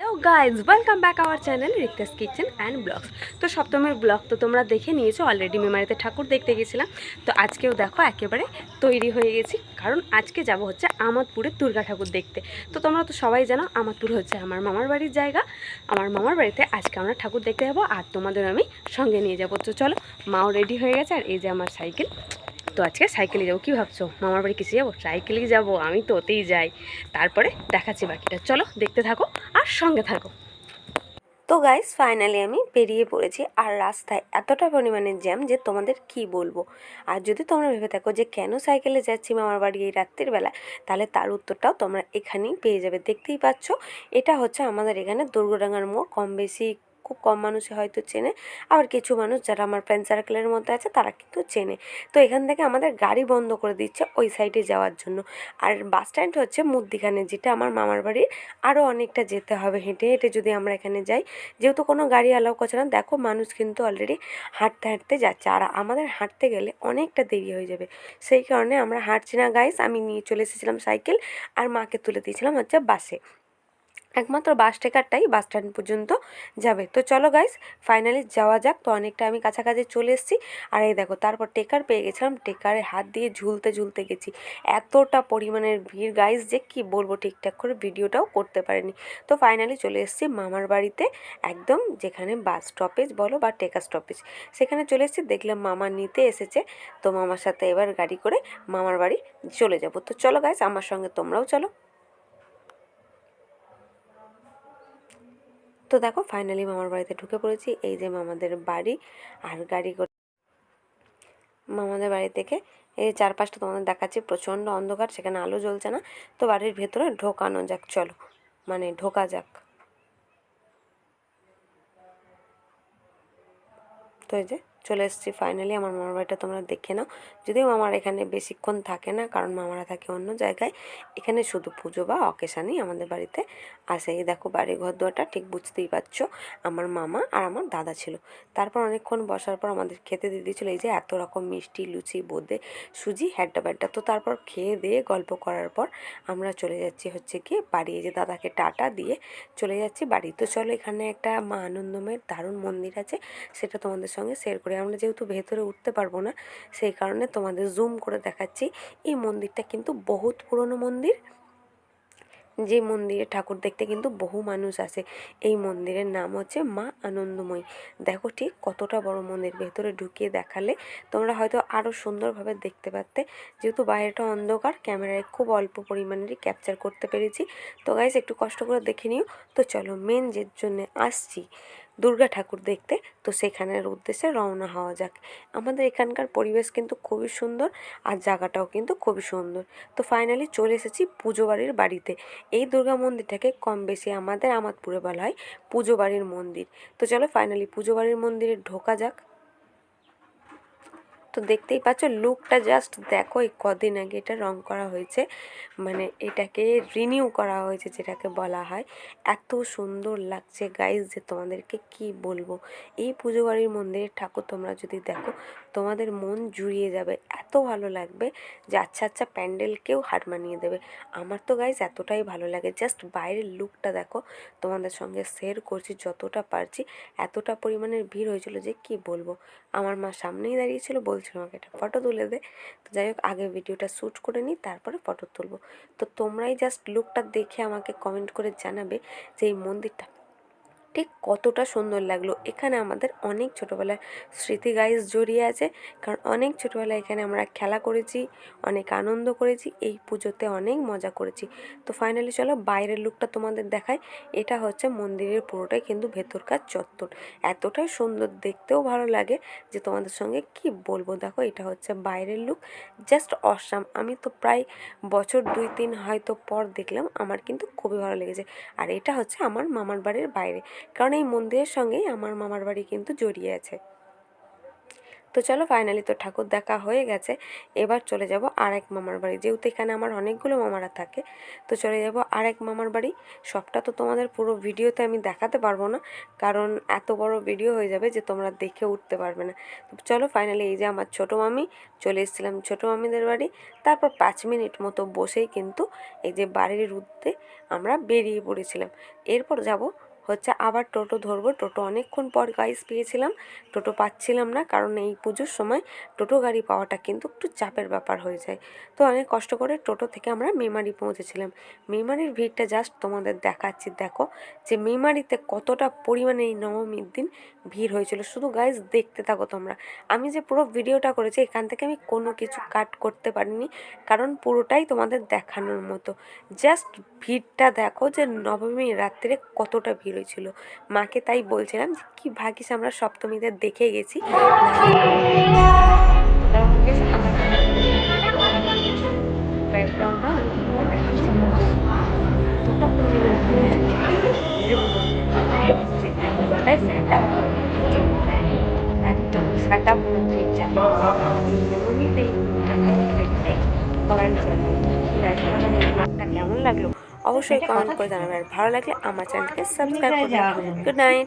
Hello guys welcome back our channel Rikta's kitchen and blogs তো সপ্তমের blog তো তোমরা দেখে নিয়েছো অলরেডি মেমারিতে ঠাকুর দেখতে গেছিলাম। তো আজকেও দেখো, একেবারে তৈরি হয়ে গেছি, কারণ আজকে যাব হচ্ছে আমাদপুরে দুর্গা ঠাকুর দেখতে। তো তোমরা তো সবাই জানো আমাদপুর হচ্ছে আমার মামার বাড়ির জায়গা। আমার মামার বাড়িতে আজকে আমরা ঠাকুর দেখতে যাব, আর তোমাদের আমি সঙ্গে নিয়ে যাব। তো চলো, মাও রেডি হয়ে গেছে, আর এই যে আমার সাইকেল। তো আজকে সাইকেলে যাব। কী ভাবছ? মামার বাড়ি কিসে যাব? সাইকেলেই যাব, আমি তো ওতেই যাই। তারপরে দেখাচ্ছি বাকিটা। চলো, দেখতে থাকো আর সঙ্গে থাকো। তো গাইস ফাইনালি আমি বেরিয়ে পড়েছি আর রাস্তায় এতটা পরিমাণে জ্যাম যে তোমাদের কি বলব? আর যদি তোমরা ভেবে থাকো যে কেন সাইকেলে যাচ্ছি মামার বাড়ি এই রাত্রির বেলা, তাহলে তার উত্তরটাও তোমরা এখানেই পেয়ে যাবে। দেখতেই পাচ্ছ, এটা হচ্ছে আমাদের এখানে দুর্গডাঙ্গার মোড়। কম বেশি খুব কম মানুষই হয়তো চেনে। আবার কিছু মানুষ যারা আমার ফ্রেন্ড সার্কেলের মধ্যে আছে, তারা কিন্তু চেনে। তো এখান থেকে আমাদের গাড়ি বন্ধ করে দিচ্ছে ওই সাইডে যাওয়ার জন্য। আর বাস স্ট্যান্ড হচ্ছে মুদিখানে, যেটা আমার মামার বাড়ির আরও অনেকটা যেতে হবে। হেঁটে হেঁটে যদি আমরা এখানে যাই, যেহেতু কোনো গাড়ি অ্যালাউ করছে না, দেখো মানুষ কিন্তু অলরেডি হাঁটতে হাঁটতে যাচ্ছে। আর আমাদের হাঁটতে গেলে অনেকটা দেরি হয়ে যাবে। সেই কারণে আমরা হাঁটছি না গাইস আমি নিয়ে চলে এসেছিলাম সাইকেল আর মাকে তুলে দিয়েছিলাম হচ্ছে বাসে একমাত্র বাস টেকারটাই বাস স্ট্যান্ড পর্যন্ত যাবে। তো চলো গাইস ফাইনালি যাওয়া যাক। তো অনেকটা আমি কাছাকাছি চলে এসেছি। আর এই দেখো, তারপর টেকার পেয়ে গেছিলাম। টেকারে হাত দিয়ে ঝুলতে ঝুলতে গেছি। এতটা পরিমাণের ভিড় গাইস যে কি বলব, ঠিকঠাক করে ভিডিওটাও করতে পারিনি। তো ফাইনালি চলে এসেছি মামার বাড়িতে, একদম যেখানে বাস স্টপেজ বলো বা টেকার স্টপেজ সেখানে চলে এসেছি, দেখলাম মামা নিতে এসেছে। তো মামার সাথে এবার গাড়ি করে মামার বাড়ি চলে যাব। তো চলো গাইস আমার সঙ্গে তোমরাও চলো। তো দেখো ফাইনালি মামার বাড়িতে ঢুকে পড়েছি। এই যে মামাদের বাড়ি আর গাড়ি করে মামাদের বাড়ি থেকে এই চারপাশটা তোমাদের দেখাচ্ছি, প্রচণ্ড অন্ধকার, সেখানে আলো জ্বলছে না। তো বাড়ির ভেতরে ঢোকানো যাক, চলো। মানে ঢোকা যাক। তো এই যে চলে এসেছি ফাইনালি আমার মামার বাড়িটা তোমরা দেখে নাও। যদিও মামার এখানে বেশিক্ষণ থাকে না, কারণ মামারা থাকে অন্য জায়গায়। এখানে শুধু পুজো বা অকেশানেই আমাদের বাড়িতে আসে। এই দেখো বাড়ি ঘর দুয়ারটা, ঠিক বুঝতেই পারছ, আমার মামা আর আমার দাদা ছিল। তারপর অনেকক্ষণ বসার পর আমাদের খেতে দিয়ে দিয়েছিলো এই যে এত রকম মিষ্টি, লুচি, বোঁদে, সুজি হ্যাড্ডা ব্যাড্ডা তো তারপর খেয়ে দিয়ে গল্প করার পর আমরা চলে যাচ্ছি হচ্ছে কি বাড়ি। এই যে দাদাকে টাটা দিয়ে চলে যাচ্ছি বাড়ি। তো চলো এখানে একটা মা আনন্দমের দারুণ মন্দির আছে, সেটা তোমাদের সঙ্গে শেয়ার করি আমরা যেহেতু ভেতরে উঠতে পারব না, সেই কারণে তোমাদের জুম করে দেখাচ্ছি। এই মন্দিরটা কিন্তু বহুত পুরনো মন্দির। যে মন্দিরে ঠাকুর দেখতে কিন্তু বহু মানুষ আসে। এই মন্দিরের নাম হচ্ছে মা আনন্দময়ী। দেখো ঠিক কতটা বড় মন্দির, ভেতরে ঢুকিয়ে দেখালে তোমরা হয়তো আরও সুন্দরভাবে দেখতে পারতে। যেহেতু বাইরেটা অন্ধকার, ক্যামেরায় খুব অল্প পরিমাণেরই ক্যাপচার করতে পেরেছি। তো গাইজ একটু কষ্ট করে দেখে নিও। তো চলো মেন যে জন্য আসছি দুর্গা ঠাকুর দেখতে। তো সেখানের উদ্দেশ্যে রওনা হওয়া যাক। আমাদের এখানকার পরিবেশ কিন্তু খুবই সুন্দর আর জায়গাটাও কিন্তু খুবই সুন্দর। তো ফাইনালি চলে এসেছি পুজো বাড়ির বাড়িতে। এই দুর্গা মন্দিরটাকে কম বেশি আমাদের আমাদপুরে বলা হয় পুজো বাড়ির মন্দির। তো চলো ফাইনালি পুজো বাড়ির মন্দিরে ঢোকা যাক। তো দেখতেই পাচ্ছ লুকটা জাস্ট দেখো এই কদিন আগে এটা রং করা হয়েছে। মানে এটাকে রিনিউ করা হয়েছে যেটাকে বলা হয়। এত সুন্দর লাগছে গাইজ যে তোমাদেরকে কি বলব। এই পুজো বাড়ির মন্দিরের ঠাকুর তোমরা যদি দেখো, তোমাদের মন জুড়িয়ে যাবে, এত ভালো লাগবে যে আচ্ছা আচ্ছা প্যান্ডেলকেও হার মানিয়ে দেবে। আমার তো গাইজ এতটাই ভালো লাগে জাস্ট বাইরের লুকটা দেখো, তোমাদের সঙ্গে শেয়ার করছি যতটা পারছি, এতটা পরিমাণের ভিড় হয়েছিল যে কি বলব। আমার মা সামনেই দাঁড়িয়েছিল বলছিল আমাকে এটা ফটো তুলে দে। তো যাই হোক, আগে ভিডিওটা শ্যুট করে নিই, তারপরে ফটো তুলবো। তো তোমরাই জাস্ট লুকটা দেখে আমাকে কমেন্ট করে জানাবে যে এই মন্দিরটা ঠিক কতটা সুন্দর লাগল। এখানে আমাদের অনেক ছোটোবেলার স্মৃতি গাইজ জড়িয়ে আছে। কারণ অনেক ছোটোবেলায় এখানে আমরা খেলা করেছি, অনেক আনন্দ করেছি, এই পুজোতে অনেক মজা করেছি। তো ফাইনালি চলো বাইরের লুকটা তোমাদের দেখায় এটা হচ্ছে মন্দিরের পুরোটাই কিন্তু ভেতরকার চত্বর। এতটাই সুন্দর দেখতেও ভালো লাগে যে তোমাদের সঙ্গে কি বলব। দেখো এটা হচ্ছে বাইরের লুক জাস্ট অসাম আমি তো প্রায় বছর দুই তিন হয়তো পর দেখলাম, আমার কিন্তু খুবই ভালো লেগেছে। আর এটা হচ্ছে আমার মামার বাড়ির বাইরে। কারণ এই মন্দিরের সঙ্গেই আমার মামার বাড়ি কিন্তু জড়িয়ে আছে। তো চলো ফাইনালি তো ঠাকুর দেখা হয়ে গেছে, এবার চলে যাব আরেক মামার বাড়ি। যেহেতু এখানে আমার অনেকগুলো মামারা থাকে, তো চলে যাব আরেক মামার বাড়ি। সবটা তো তোমাদের পুরো ভিডিওতে আমি দেখাতে পারব না, কারণ এত বড় ভিডিও হয়ে যাবে যে তোমরা দেখে উঠতে পারবে না। তো চলো ফাইনালি এই যে আমার ছোটো মামি, চলে এসেছিলাম ছোটো মামিদের বাড়ি। তারপর পাঁচ মিনিট মতো বসেই কিন্তু এই যে বাড়ির উদ্যে আমরা বেরিয়ে পড়েছিলাম। এরপর যাব হচ্ছে আবার টোটো ধরবো। টোটো অনেকক্ষণ পর গাইস পেয়েছিলাম। টোটো পাচ্ছিলাম না কারণ এই পুজোর সময় টোটো গাড়ি পাওয়াটা কিন্তু একটু চাপের ব্যাপার হয়ে যায়। তো অনেক কষ্ট করে টোটো থেকে আমরা মেমারি পৌঁছেছিলাম। মেমারির ভিড়টা জাস্ট তোমাদের দেখাচ্ছি। দেখো যে মেমারিতে কতটা পরিমাণে এই নবমীর দিন ভিড় হয়েছিল। শুধু গাইজ দেখতে থাকো তোমরা। আমি যে পুরো ভিডিওটা করেছি এখান থেকে আমি কোনো কিছু কাট করতে পারিনি। কারণ পুরোটাই তোমাদের দেখানোর মতো। জাস্ট ভিড়টা দেখো যে নবমীর রাত্রে কতটা ভিড় হয়েছিল। মাকে তাই বলছিলাম যে কি ভাগিস আমরা সপ্তমীতে দেখে গেছি। কেমন লাগল? অবশ্যই কমেন্ট করে জানাবেন। আর ভালো লাগলে আমার চ্যানেলকে সাবস্ক্রাইব করবেন। Good night